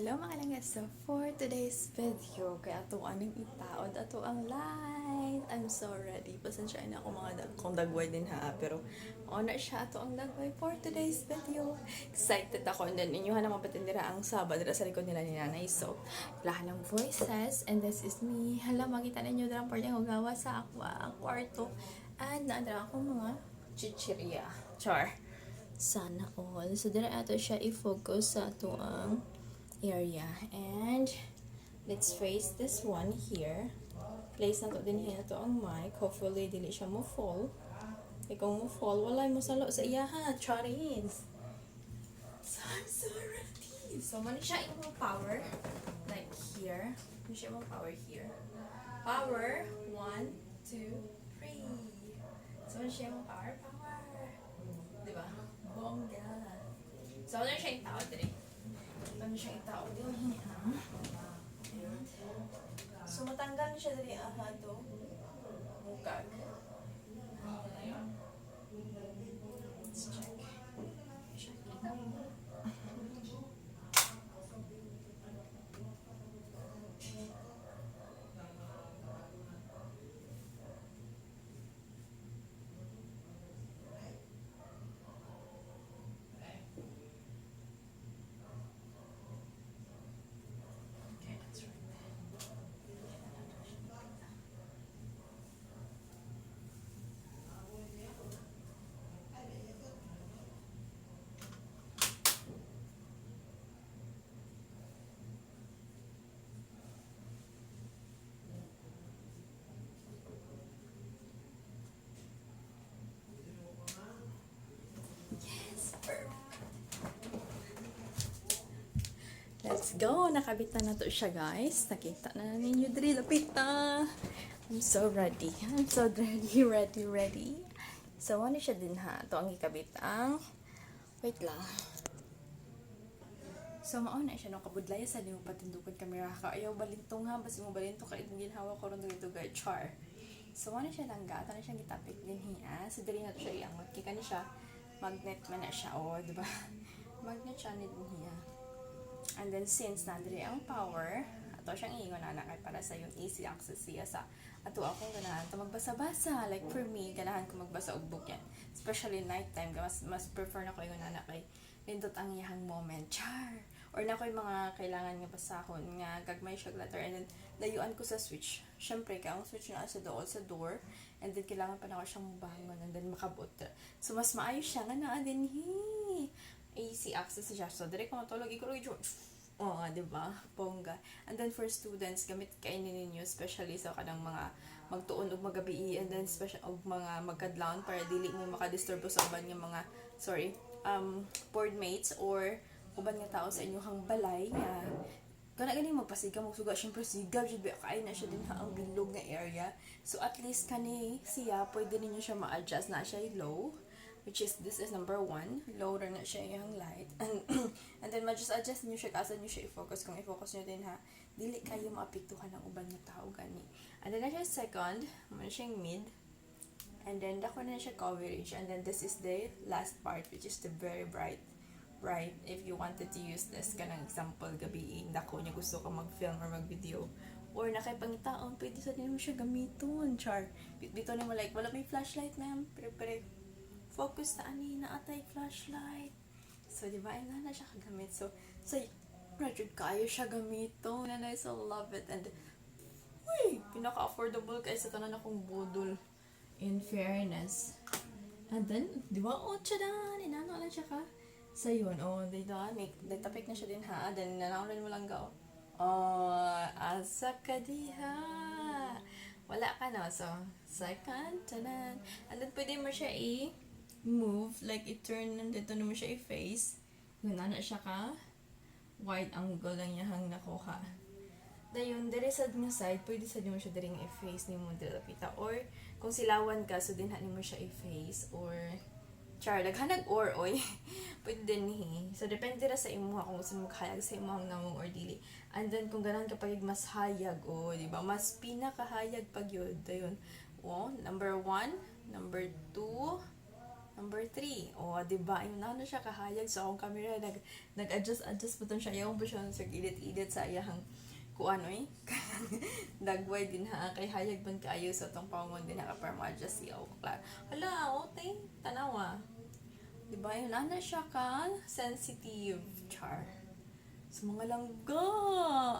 Hello mga langga. So for today's video, kaya ato anong itaod ato ang light. I'm so ready. Pasensya na ako mga dag kung dagway din ha. Pero honor siya ato ang dagway for today's video. Excited ako. And then inyo naman patindira ang sabad dira sa likod nila ni nanay. So lahat ng voices. And this is me. Hala, makita ninyo dira part yung gawa sa ako ang kwarto. And naandara ako mga chichirya. Char. Sana all. So, dira ato siya i-focus sa ato ang area. And, let's face this one here. Place na din hiya to ang mic. Hopefully, dili siya mo fall. Kung mo fall, wala mo salo sa iya ha. Charis. So, I'm so ready. So, mali siya yung power. Like here. Mali siya yung power here. Power. One, two, three. So, mali siya yung power. Power. Diba? Bongga. So, ano siya yung tao din Ano siya yung tao din. Ayan. So, matanggal siya dali aha to. Mukag. Let's check. Check. Okay, that's right. Yes, perfect. Let's go! Nakabit na na to siya, guys. Nakita na ninyo diri. Lapit na! I'm so ready. I'm so ready, ready, ready. So, ano siya din ha? Ito ang ikabit ang... Wait lang. So, mauna siya nung kabudlaya sa niyo patindukod kamera ka. Ayaw balintong ha. Basta mo balintong ka itong ginhawa ko rin dito, guys. Char. So, ano siya lang gata na siyang gitapik din hiya. So, dali na to siya iangot. Kika ni siya. Magnet man na siya. O, di ba? Magnet siya ni din hiya. And then since nandiri ang power, ato siyang iingon na kay para sa yung easy access siya sa ato akong ganahan to magbasa-basa. Like for me, ganahan ko magbasa og book yan. Especially nighttime, mas, mas prefer na ko yung na kay nindot ang iyahang moment. Char! Or na ko yung mga kailangan nga basahon nga gagmay siya letter and then layuan ko sa switch. Syempre, kaya ang switch na sa doon sa door and then kailangan pa na ko siyang bangon and then makabot. So, mas maayos siya nga na din hi easy access siya. So, direct ko matulog, ikaw rin Oo nga, di ba? Bongga. And then for students, gamit kainin ninyo, especially sa kanang mga magtuon og magabi and then special og mga magkadlawn para dili mo makadisturbo sa uban nga mga sorry, um board mates or uban nga tao sa inyong balay nga kana gani magpasigaw magsuga syempre sigaw jud ba kay na siya din ha ang bilog nga area so at least kani siya pwede ninyo siya ma-adjust na siya low which is this is number one. Lower na siya yung light. And and then ma-just adjust niyo siya kasa niyo siya i-focus. Kung i-focus niyo din ha dili kayo maapektuhan ng uban nga tao gani. And then na siya second man siyang mid. And then dako na siya coverage. And then this is the last part which is the very bright bright if you wanted to use this kanang example gabi dako niya gusto ka mag-film or mag-video. Or na kay pangitaon pwede sa din mo siya gamiton char. Bito na mo like wala may flashlight ma'am. Pero pero focus na ani na atay flashlight. So di ba? Ina na siya kagamit. So so Richard kayo siya gamito. And I so love it. And uy pinaka-affordable kay sa tanan akong budol. In fairness. And then di ba? Oh tiyada ninano na siya ka? Sa yun. Oh di ba? May may tapik na siya din ha? Then nanaunan mo lang ga oh. Asa ka diha wala ka na. So second tanan and then pwede mo siya i move like i-turn nandito naman siya i-face yun na siya ka wide angle lang niya hang nakuha Dayon, dere sa nga side, pwede sa mo siya dere nga i-face ni mo dere pita. Or, kung silawan ka, so din mo siya i-face. Or, char, naghanag or, oy. pwede din ni. So, depende ra sa imo kung gusto mo kahayag sa imo ang namong or dili. And then, kung ganan kapag mas hayag, o, di ba? Mas pinakahayag pag yun. Dayon, oh, number one, number two, Number three, o, oh, di ba? Yung na siya kahayag sa akong camera, nag, nag-adjust, adjust po siya. Yung po siya sa edit-edit sa iyang kuan oy. Dagway din ha, kay hayag man kaayo sa tong pangon din ha, para ma-adjust siya. O, klar. Hala, ote, tanawa. Di ba? Yung na siya ka, sensitive, char. Sa mga langga,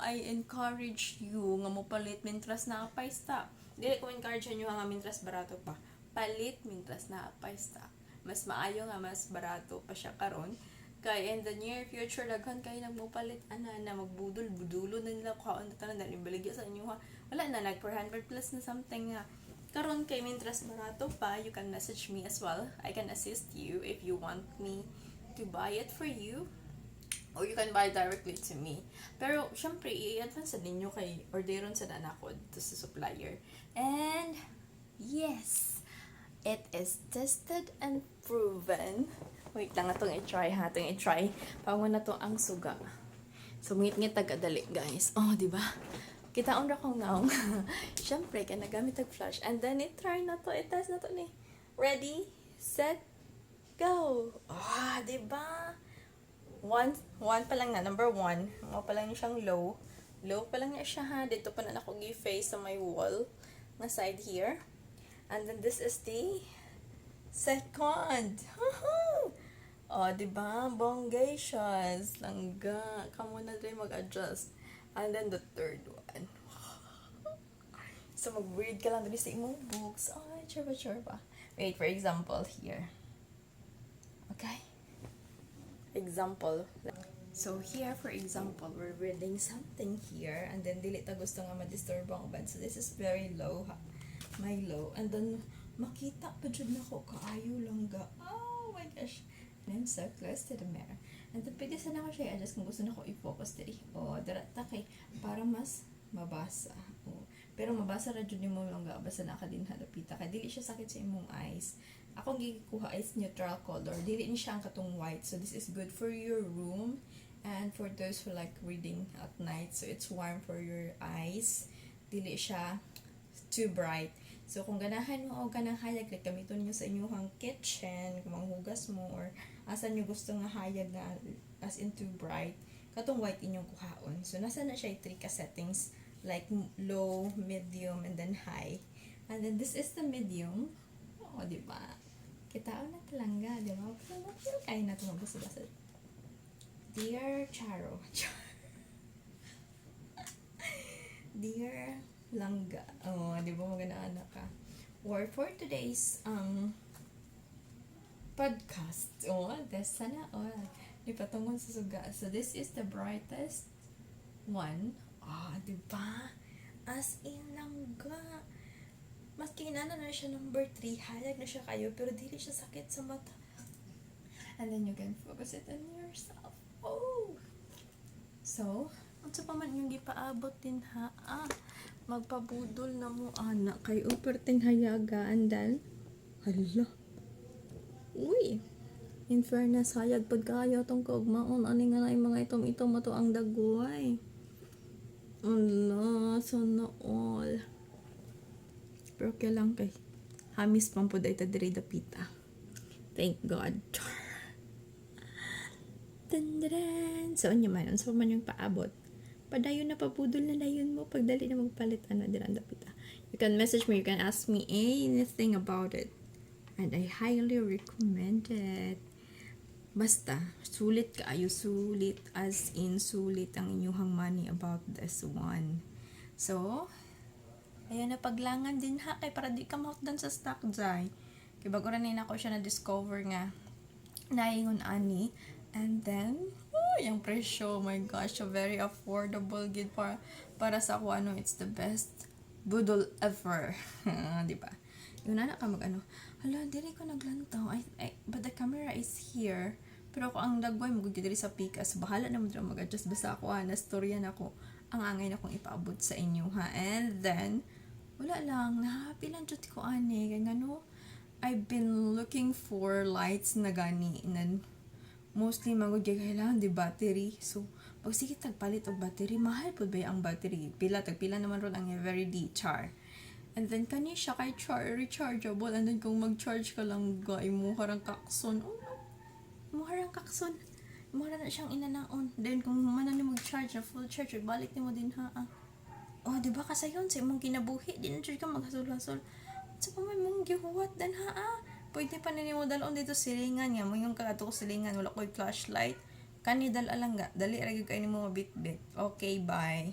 I encourage you nga mo palit mintras na apay stock. Dili ko encourage nyo nga mintras barato pa. Palit mintras na apay stock. Mas maayo nga mas barato pa siya karon. Kay in the near future daghan kay nagmupalit ana na magbudol budulo na nila kaon na tanan dali sa inyo ha. Wala na nag 400 plus na something nga. Karon kay mintras barato pa, you can message me as well. I can assist you if you want me to buy it for you or you can buy directly to me. Pero, syempre, i-advance sa ninyo kay orderon sa nanakod to sa supplier. And, yes, it is tested and proven. Wait lang, itong i-try ha, itong i-try. Pango na to ang suga. So, ngit-ngit tagadali, guys. Oh, di ba? Kita on ra kong naong. syempre, kaya nagamit ang flash. And then, i-try na to, i-test na to ni. Ready, set, go! Ah, di ba? one, one pa lang na, number one, mga pa lang siyang low. Low pa lang niya siya ha. Dito pa na ako gi-face sa my wall na side here. And then this is the second. oh, di ba? Bongacious. Langga. Kamu na rin mag-adjust. And then the third one. so, mag-read ka lang dali sa imong books. Ba, sure ba? Wait, for example, here. Okay? example. So here, for example, we're reading something here, and then dili ta gusto nga ma-disturb ang bed. So this is very low, ha? May low. And then, makita pa dyan ako, kaayo lang ga. Oh my gosh. And then, so close to the mirror. And then, pwede sana ako siya i-adjust kung gusto na ko i-focus diri. O, oh, darata kay, para mas mabasa. O, pero mabasa ra jud mo lang ga, basta na ka din halapita. Kay dili siya sakit sa imong eyes akong gikuha is neutral color. Dili ni siya ang katong white. So this is good for your room and for those who like reading at night. So it's warm for your eyes. Dili siya too bright. So kung ganahan mo o ganang hayag, like gamiton niyo sa inyong kitchen, kung manghugas mo or asan niyo gusto nga hayag na as in too bright, katong white inyong kuhaon. So nasa na siya 3 ka settings like low, medium, and then high. And then this is the medium. O, di ba? Kitaon na talangga, di ba? Pero kaya na ito mabasa-basa. Dear Charo. Dear Langga. Oh, di ba maganda anak ka? Or for today's um podcast. Oh, this sana all. Di patungon sa suga. So this is the brightest one. Ah, di ba? As in langga maski na na siya number 3, halag na siya kayo, pero dili siya sakit sa mata. And then you can focus it on yourself. Oh! So, ano pa man yung gipaabot din ha? Ah, magpabudol na mo anak kay uperting hayaga andal. Hala. Uy. In fairness, hayag pagkayo tong kaugmaon. Ani nga na mga itom-itom mato ang dagway. Ala, sana all. Pero kaya lang kay hamis pang po dahil diri dapita. Thank God. Tandaran! So, anya man, unsa man yung paabot. Padayon na pabudol na dayon mo pagdali na magpalit ano dira dapita. You can message me, you can ask me anything about it. And I highly recommend it. Basta, sulit ka ayo sulit as in sulit ang inyong money about this one. So, Ayan na paglangan din ha kay para di ka mahutdan sa stock jay. Kay bago rin ako siya na discover nga naingon ani and then oh, yung presyo? Oh my gosh so very affordable gid para para sa ako ano it's the best budol ever. Di ba? Yung nana ka mag ano hala diri ko naglantaw. I, I, but the camera is here. Pero ako ang dagway mo diri sa pikas bahala na mo dira mag-adjust. Basta ako ha nastoryan ako. Ang angay na kong ipaabot sa inyo ha? And then wala lang, na-happy lang jud ko ani. Kay ngano I've been looking for lights na gani. And mostly magud kay kailangan di battery. So pag sige tagpalit og battery, mahal pud ba ang battery? Pila tag pila naman ron ang very D char. And then, kani siya kay char rechargeable. And then, kung mag-charge ka lang, gay mo harang kakson. Oh, mo harang kakson. Mo na siyang inanaon. Then, kung mana ni mag-charge na full charge, balik ni mo din ha. Ah. Oh, di ba kasayon sa imong kinabuhi, di na jud ka maghasol-hasol. Sa pa may mong gihuwat dan ha ah. Pwede pa nini mo dalon dito silingan nga mo yung kagato ko silingan wala koy flashlight. Kani dal lang ga, dali ra gyud kay nimo mabitbit. Okay, bye.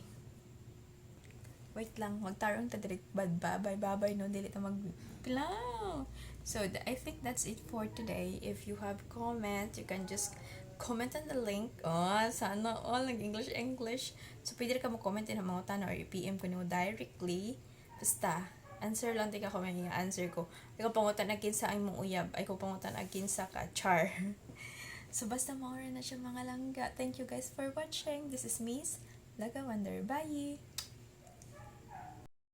Wait lang, magtarong ta direct bad babay babay no dili ta mag pilaw. So I think that's it for today. If you have comment, you can just comment on the link. Oh, sana all nag English English. So pwede ka mo comment din ang mga tanong or i-PM ko nimo directly. Basta answer lang tika ko may answer ko. Ikaw pangutan na kinsa ang mong uyab. Ay ko pangutan na kinsa ka char. so basta mo na siya mga langga. Thank you guys for watching. This is Miss Laga Wonder. Bye!